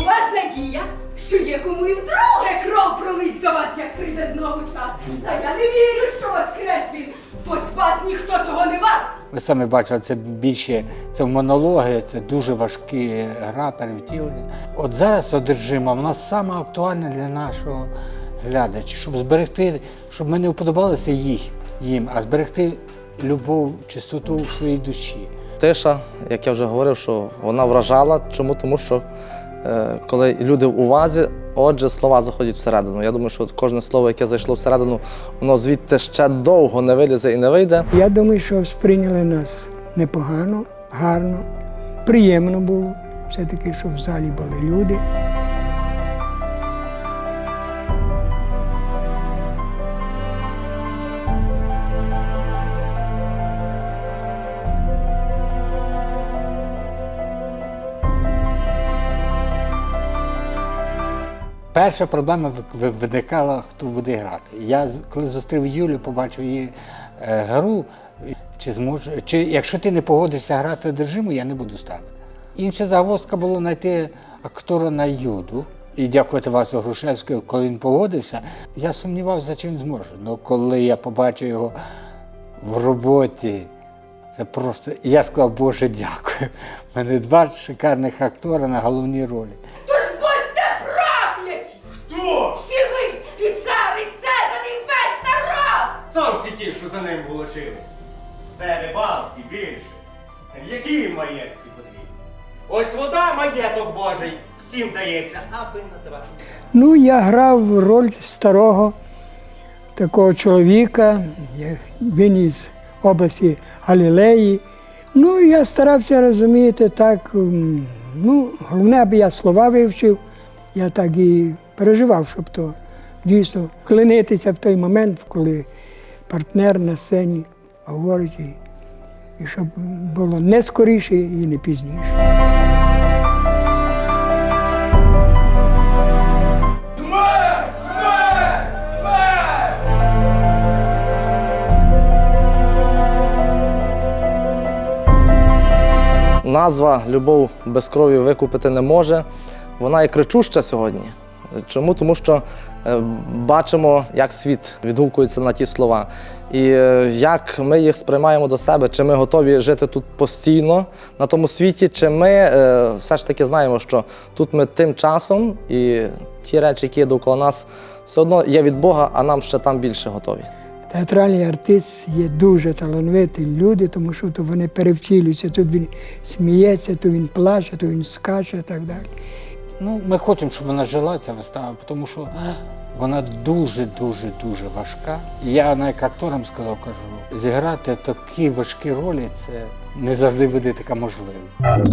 У вас надія, що є кому і вдруге кров пролить за вас, як прийде знову час. Та я не вірю, що воскрес він, бо з вас ніхто того не вартий. Ви самі бачили, це більше це монологи, це дуже важкі гра, перевтілення. От зараз одержима, вона саме актуальна для нашого глядача, щоб зберегти, щоб ми не вподобалися їх, їм, а зберегти любов, чистоту в своїй душі. Тиша, як я вже говорив, що вона вражала. Чому? Тому що е, коли люди в увазі, отже, слова заходять всередину. Я думаю, що кожне слово, яке зайшло всередину, воно звідти ще довго не вилізе і не вийде. Я думаю, що сприйняли нас непогано, гарно, приємно було. Все-таки, що в залі були люди. Перша проблема ви- ви- виникала, хто буде грати. Я коли зустрів Юлю, побачив її е, гру, чи зможе, чи якщо ти не погодишся грати одержиму, я не буду ставити. Інша загвоздка була знайти актора на юду. І дякувати Васю Грушевському, коли він погодився, я сумнівався, чи він зможе. Ну коли я побачив його в роботі, це просто. Я сказав, Боже, дякую. У мене два шикарних актора на головній ролі. Ним волочили. Це рибал і більше. Які маєтки потрібні? Ось вода маєток Божий всім дається, аби на два. Ну, я грав роль старого такого чоловіка, він із області Галілеї. Ну, я старався розуміти так. Ну, головне, аби я слова вивчив. Я так і переживав, щоб то дійсно вклинитися в той момент, коли партнер на сцені говорить, і, і щоб було не скоріше і не пізніше. Назва Любов без крові викупити не може. Вона і кричуща сьогодні. Чому? Тому що бачимо, як світ відгукується на ті слова. І е, як ми їх сприймаємо до себе, чи ми готові жити тут постійно на тому світі, чи ми е, все ж таки знаємо, що тут ми тим часом і ті речі, які є довкола нас, все одно є від Бога, а нам ще там більше готові. Театральний артист є дуже талановиті люди, тому що то вони перевтілюються. Тут він сміється, то він плаче, то він скаче і так далі. Ну, ми хочемо, щоб вона жила, ця вистава, тому що вона дуже, дуже, важка. Я навіть акторам сказав, кажу, зіграти такі важкі ролі це не завжди види така можливість.